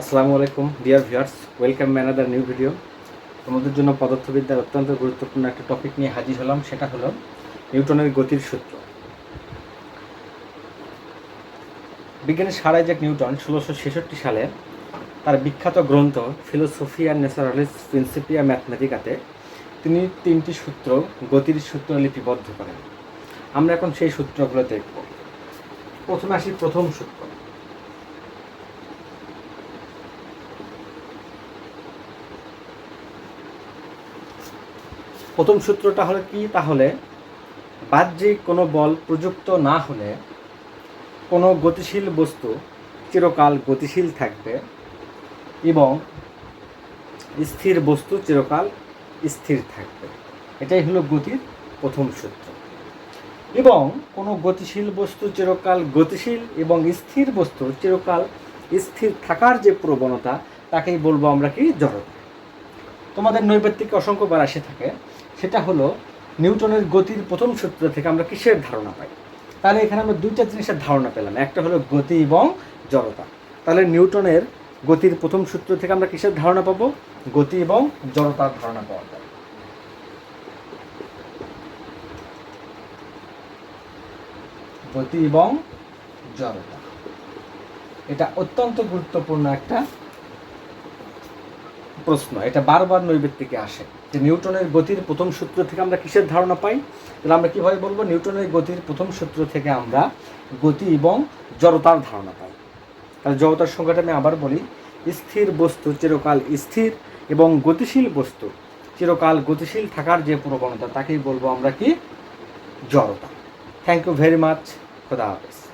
আসসালামু আলাইকুম dear viewers welcome ম্যানাদার নিউ ভিডিও তোমাদের জন্য পদার্থবিদ্যার অত্যন্ত গুরুত্বপূর্ণ একটা টপিক নিয়ে হাজির হলাম, সেটা হলো নিউটনের গতির সূত্র। বিজ্ঞানী সার আইজাক নিউটন ষোলোশো ছেষট্টি সালে তার বিখ্যাত গ্রন্থ ফিলোসফিয়া ন্যাচারালিস প্রিন্সিপিয়া ম্যাথমেটিকাতে তিনি তিনটি সূত্র, গতির সূত্র লিপিবদ্ধ করেন। আমরা এখন সেই সূত্রগুলো দেখব। প্রথমে আসি প্রথম সূত্র। প্রথম সূত্রটা হলো কি? তাহলে বাহ্যিক কোনো বল প্রযুক্ত না হলে কোনো গতিশীল বস্তু চিরকাল গতিশীল থাকবে এবং স্থির বস্তু চিরকাল স্থির থাকবে। এটাই হলো গতির প্রথম সূত্র। এবং কোনো গতিশীল বস্তু চিরকাল গতিশীল এবং স্থির বস্তু চিরকাল স্থির থাকার যে প্রবণতা, তাকেই বলব আমরা কি জড়তা। তোমাদের নৈবেত্তিক অসংখ্যবার আসে থাকে। সেটা হলো নিউটনের গতির প্রথম সূত্র থেকে আমরা কিসের ধারণা পাই? তাহলে এখানে আমরা দুইটা জিনিসের ধারণা পেলাম। একটা হলো গতি এবং জড়তা। তাহলে নিউটনের গতির প্রথম সূত্র থেকে আমরা কিসের ধারণা পাবো? গতি এবং জড়তার ধারণা পাওয়া যায় গতি এবং জড়তা। এটা অত্যন্ত গুরুত্বপূর্ণ একটা প্রশ্ন। এটা বারবার নৈবেত্তিকে আসে। যে নিউটনের গতির প্রথম সূত্র থেকে আমরা কিসের ধারণা পাই? তাহলে আমরা কীভাবে বলব নিউটনের গতির প্রথম সূত্র থেকে আমরা গতি এবং জড়তার ধারণা পাই। তাহলে জড়তার সংখ্যাটা আমি আবার বলি। স্থির বস্তু, চিরকাল স্থির এবং গতিশীল বস্তু। চিরকাল গতিশীল থাকার যে প্রবণতা, তাকেই বলব আমরা কি? জড়তা। থ্যাংক ইউ ভেরি মাচ খোদা হাফেজ।